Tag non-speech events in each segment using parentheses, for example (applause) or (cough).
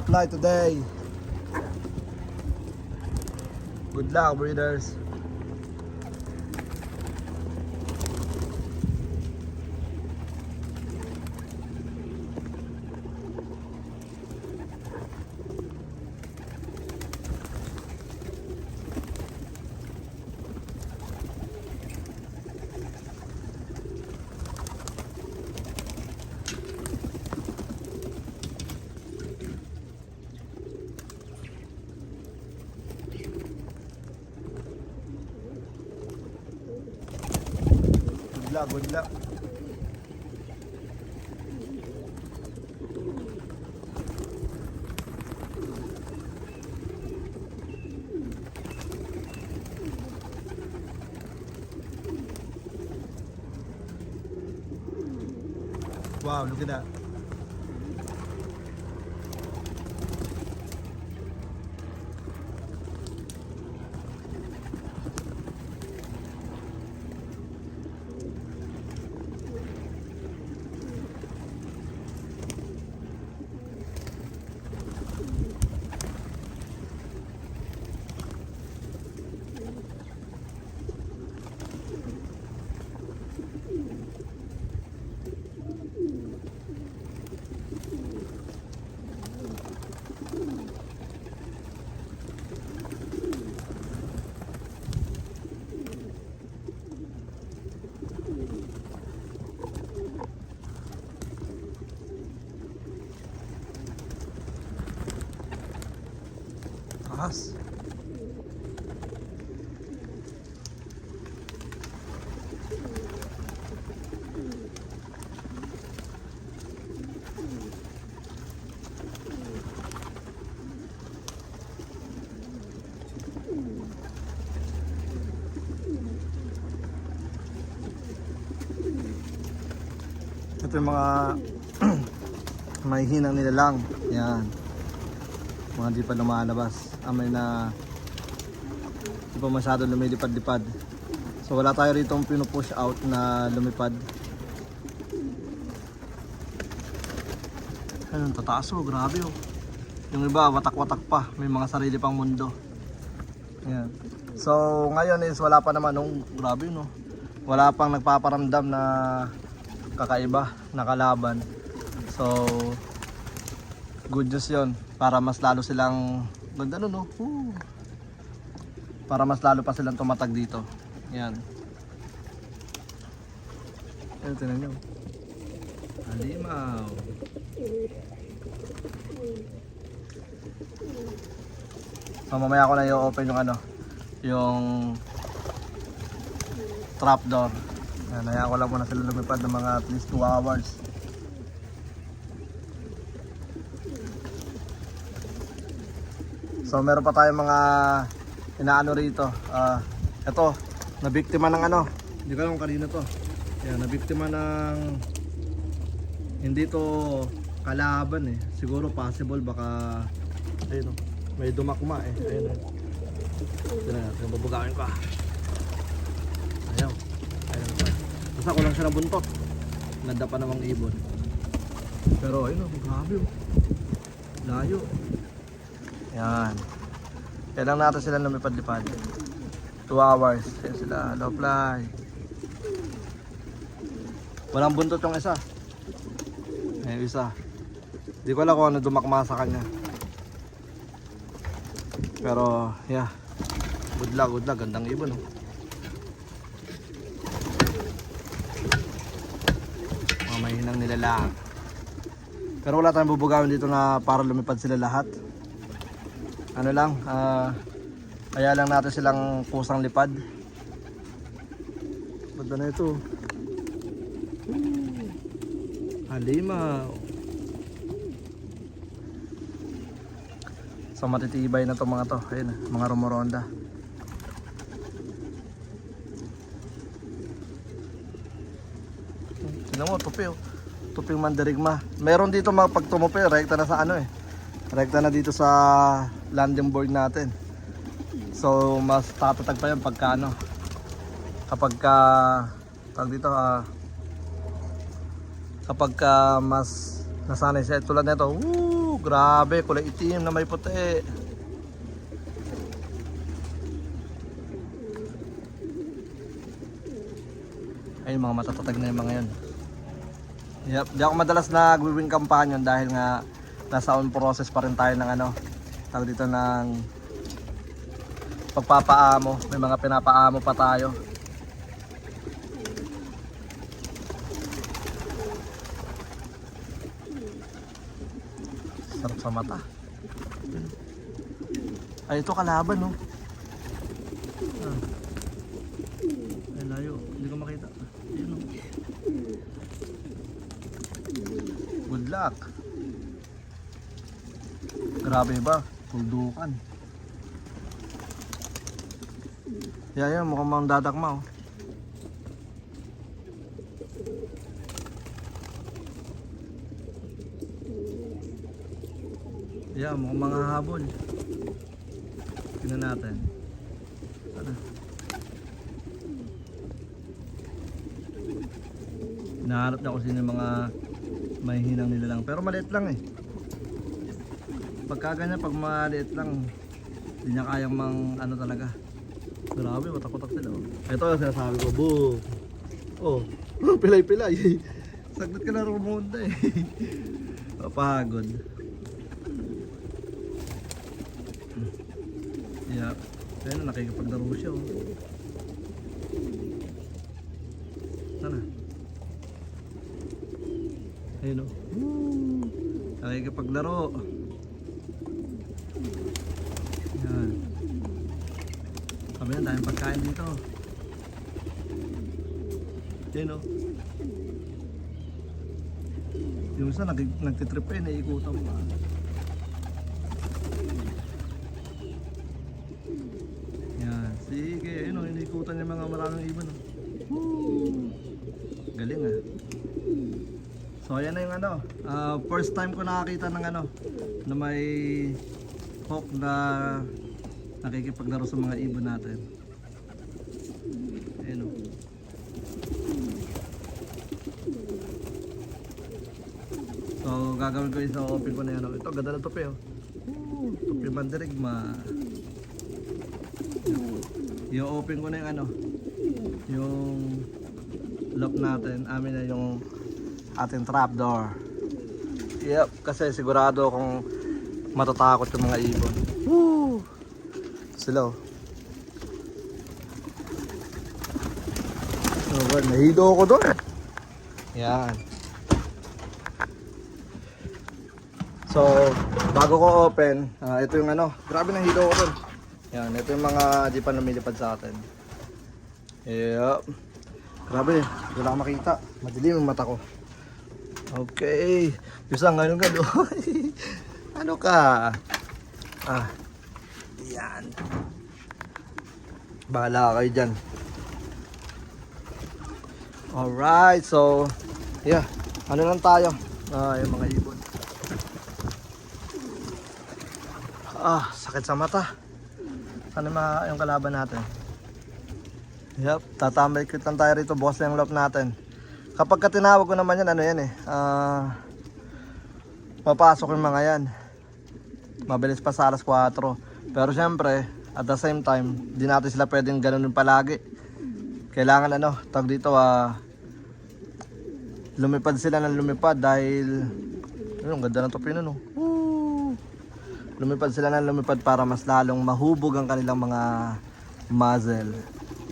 Fly today. Good luck, breeders. Good luck, good luck. Wow, look at that. Taas. Ito yung mga (clears throat) may hinang nila lang. Yan. Mga di pa lumalabas. Amay na di pa masyado lumilipad-lipad? So wala tayo rito pinupush out na lumipad. Ayun tataas oh. Grabe oh. Yung iba watak-watak pa. May mga sarili pang mundo. Ayan. so ngayon is wala pa naman nung grabe no? Wala pang nagpaparamdam na kakaiba na kalaban. So good news yun. Para mas lalo silang ganda no? No Woo. para mas lalo pa silang tumatag dito. Yan. Ayun tinan nyo. Halimaw so mamaya ko na i-open yung ano yung trap door yan, hayaan ko lang muna sila lumipad ng mga at least 2 hours So meron pa tayong mga inaano rito. Ah, ito, nabiktima ng ano. Hindi ko alam kung kanino to. Yan, nabiktima ng hindi to kalaban eh. Siguro possible baka ayun oh, may dumakma eh. Ayun. Tignan natin, babugawin ko ah. Basta ko lang siya nabuntot. Nanda pa namang ibon. Pero ayun oh, grabe oh. Layo. Yan. Kailang natin sila lumipad-lipad. 2 hours. Yan sila. Low fly. Walang buntot yung isa. Ayun isa. Hindi ko alam kung ano dumakma sa kanya. Pero, yeah. Good luck, good luck. Gandang ibon, oh. Mga mahinang nila lang. Pero wala tayong bubugawin dito na para lumipad sila lahat ano lang, ah, kaya lang natin silang pusang lipad. Banda na ito. Halimaw. So matitibay na to mga to. Ayun, mga rumoronda. Tingnan mo, tupi oh. Tuping. Meron dito mga pag rekta na sa ano eh. Rekta na dito sa landing board natin. So mas tatatag pa yan pagka ano. Kapag ka tawag dito ah kapag ka mas nasanay siya tulad nito. Woo! Grabe, kulay itim na may puti. Ayun, mga matatatag na yung mga yun. Yep, di ako madalas nag-win kampanyon dahil nga nasa on process pa rin tayo ng ano, tawag dito ng pagpapaamo. May mga pinapaamo pa tayo. Sarap sa mata. Ay, ito kalaban, no? Ah. Ay, layo. Hindi ko makita. Ayun, no? Good luck. Grabe ba? Tuldukan. Yeah, yeah, mukhang mang dadakma, oh. Yeah, mukhang mga habol. Tingnan natin. Ano? Nahanap na ko sino mga may hinang nila lang. Pero maliit lang eh. Pagka ganyan, pag maliit lang, hindi niya kayang mang ano talaga. Grabe, watak-watak sila. Oh. Ito yung sinasabi ko, boom. Oh, (laughs) pilay-pilay. (laughs) Saglit ka na rumunta eh. (laughs) Papagod. Yeah. Kaya na nakikipaglaro siya. Oh. Sana. Ayun o. Woo! Nakikipaglaro. Yan. Kami na, daming pagkain dito. Ayun o. Yung isa nag nagtitrip eh, naiikutan pa. Yan. Sige, ayun o, iniikutan yung mga maraming ibon. Woo! Galing ah. So ayan na yung ano, ah, first time ko nakakita ng ano, na may hawk na nakikipaglaro sa mga ibon natin. Ayun o. So gagawin ko yung sa open ko na yan. oh. Ito, ganda na tupi oh. Woo, Tupi mandirigma. Yung open ko na yung ano, yung lock natin, amin na yung ating trapdoor. Yep, kasi sigurado kung matatakot yung mga ibon. Woo! Sila oh. Oh, God, nahido ako doon. Yan. So, bago ko open, ah, ito yung ano, grabe na hido ko doon. Yan, ito yung mga di pa lumilipad sa atin. Yep. Grabe, wala akong makita. Madilim yung mata ko. Okay. Bisa ngayon ka doon. (laughs) ano ka? Ah. Yan. Bahala kayo dyan. Alright, so yeah. Ano lang tayo? Ah, yung mga ibon. Ah, sakit sa mata. Ano ma yung kalaban natin? Yep, tatambay kit lang tayo rito, boss yung lap natin. Kapag ka ko naman yan, ano yan eh, ah, papasok yung mga yan. Mabilis pa sa alas 4. Pero syempre, at the same time, di natin sila pwedeng ganun palagi. Kailangan ano, tag dito ah, lumipad sila ng lumipad dahil, ayun, ang ganda ng topi nun oh. Woo! Lumipad sila ng lumipad para mas lalong mahubog ang kanilang mga muzzle.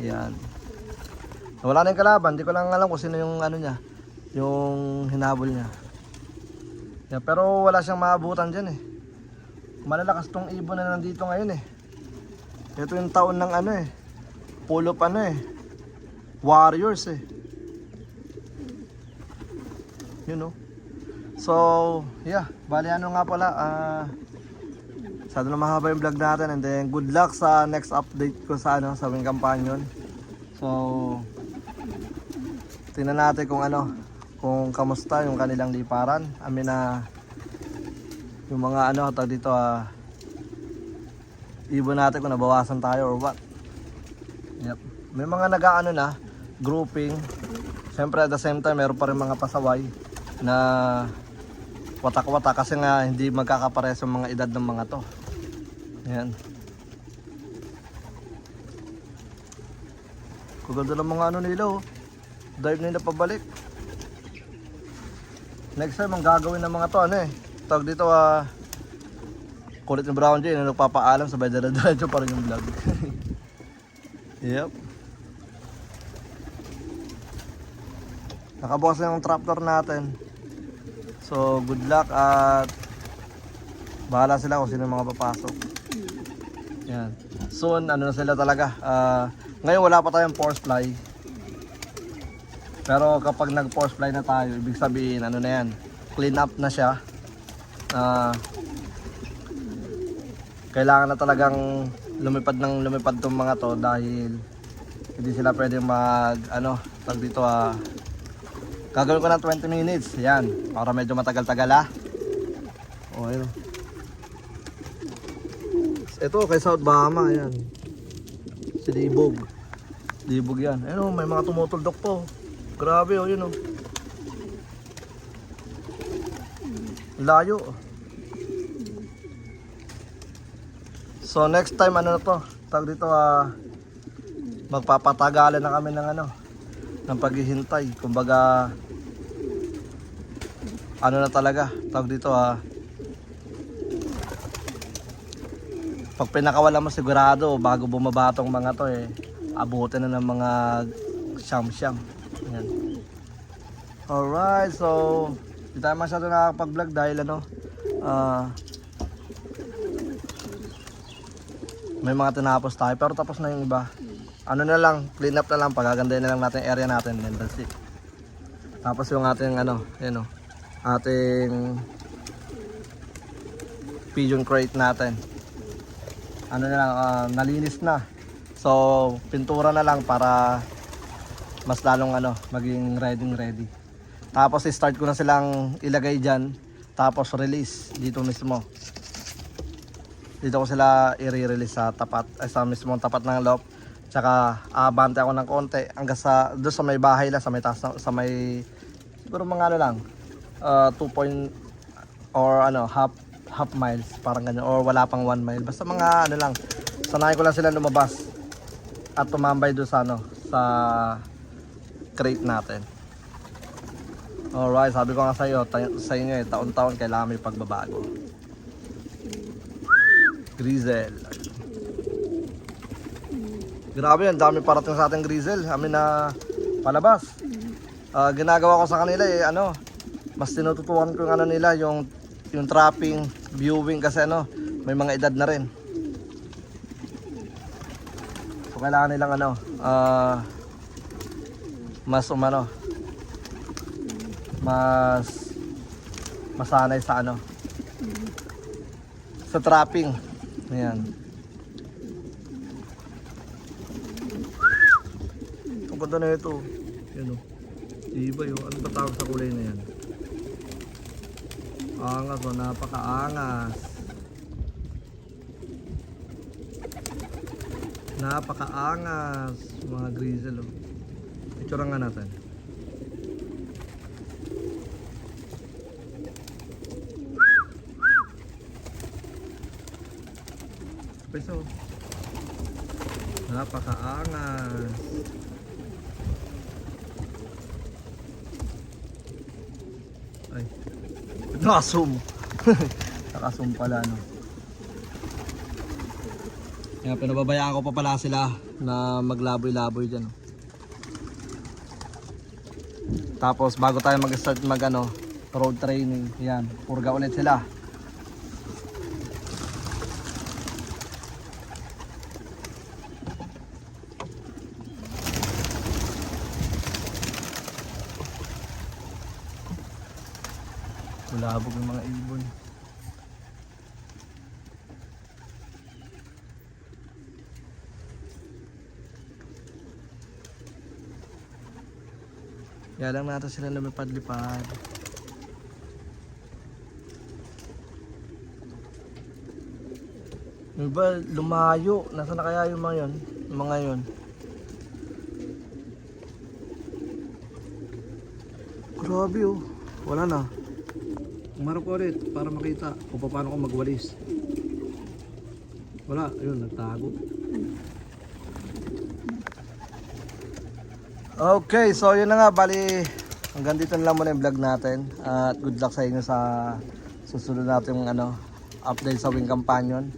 Yan. Wala na yung kalaban, di ko lang alam kung sino yung ano niya, yung hinabol niya. Yeah, pero wala siyang maabutan dyan eh. Malalakas tong ibon na nandito ngayon eh. Ito yung taon ng ano eh. Pull up ano eh. Warriors eh. You know. So, yeah. Bali ano nga pala. Ah, Sada na mahaba yung vlog natin and then good luck sa next update ko sa ano sa Wing Companion. So tingnan natin kung ano kung kamusta yung kanilang liparan. Amin na yung mga ano tag dito ah ibon natin kung nabawasan tayo or what. Yep. May mga nag-ano na grouping. Siyempre at the same time meron pa rin mga pasaway na watak-watak kasi nga hindi magkakapares ang mga edad ng mga to. Ayan. Kaganda ng mga ano nila oh. Dive nila pabalik. Next time ang gagawin ng mga to ano eh. Tawag dito ah kulit ni Brown Jay na nagpapaalam sabay dala-diretso pa rin yung vlog. (laughs) yep. Nakabukas na yung trapdoor natin. So good luck at bahala sila kung sino mga papasok. Yan. Soon ano na sila talaga. ah, ngayon wala pa tayong force fly. Pero kapag nag force fly na tayo, ibig sabihin ano na yan, clean up na siya. Ah, kailangan na talagang lumipad ng lumipad tong mga to dahil hindi sila pwedeng mag ano tag dito ah gagawin ko ng 20 minutes. Yan para medyo matagal-tagal ah. Oh ayun. Ito kay South Bahama yan. Si Dibog. Dibog yan. Ayun oh, may mga tumutuldok po grabe oh yun oh layo. So next time ano na to? Tag dito ah magpapatagalan na kami ng ano ng paghihintay. Kumbaga ano na talaga? Tag dito ah Pag pinakawala mo sigurado bago bumaba tong mga to eh abutin na ng mga siyam-siyam. Yan. Alright, so hindi tayo masyado nakakapag-vlog dahil ano ah may mga tinapos tayo pero tapos na yung iba. Ano na lang clean up na lang pagagandahin na lang natin area natin and that's it. Tapos yung ating ano yun o ating pigeon crate natin. Ano na lang ah, nalinis na. So pintura na lang para mas lalong ano maging ready ready. Tapos i-start ko na silang ilagay dyan. Tapos release dito mismo. Dito ko sila i-release sa tapat ay sa mismong tapat ng loft tsaka abante ako ng konti hanggang sa doon sa may bahay lang sa may taas sa may siguro mga ano lang uh, 2 point or ano half half miles parang ganyan or wala pang 1 mile. Basta mga ano lang sanayin ko lang sila lumabas at tumambay doon sa ano sa crate natin Alright, sabi ko nga sa iyo, sa inyo eh, taon-taon kailangan may pagbabago. Grizzle. Grabe yan, dami parating sa ating grizzle. Amin na palabas. Ah, ginagawa ko sa kanila eh, ano, mas tinututukan ko yung ano nila, yung, yung trapping, viewing kasi ano, may mga edad na rin. So kailangan nilang ano, ah, mas umano, mas masanay sa ano, sa trapping. Ayan. Ang na ito. Yan o. Iba yun. Ano ba sa kulay na yan? Angas o. Napakaangas. Napakaangas. Mga grizzle o. Picture nga natin. Peso. Napakaangas. Ay. Nakasum. (laughs) Nakasum pala no. Kaya pinababayaan ko pa pala sila na maglaboy-laboy dyan. no. Tapos bago tayo mag-start mag ano, road training, yan, purga ulit sila. Bulabog ng mga ibon. Kaya lang natin sila lumipad-lipad. Yung iba lumayo. Nasaan na kaya yung mga yun? Yung mga yun. Grabe oh. Wala na. Umarap ko ulit para makita kung paano ko magwalis. Wala, yun, nagtago. Okay, so yun na nga, bali hanggang dito na lang muna yung vlog natin. At good luck sa inyo sa susunod natin ano, update sa Wing Companion.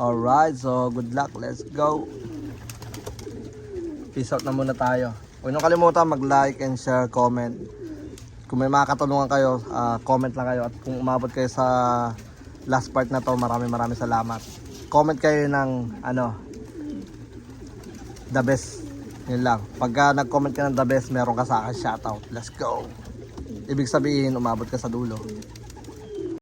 Alright, so good luck, let's go! Peace out na muna tayo. Huwag niyo kalimutan mag-like and share, comment. Kung may mga katanungan kayo, ah, comment lang kayo. At kung umabot kayo sa last part na to, maraming maraming salamat. Comment kayo ng ano, the best. Yun lang. Pagka nag-comment ka ng the best, meron ka sa akin shoutout. Let's go! Ibig sabihin, umabot ka sa dulo.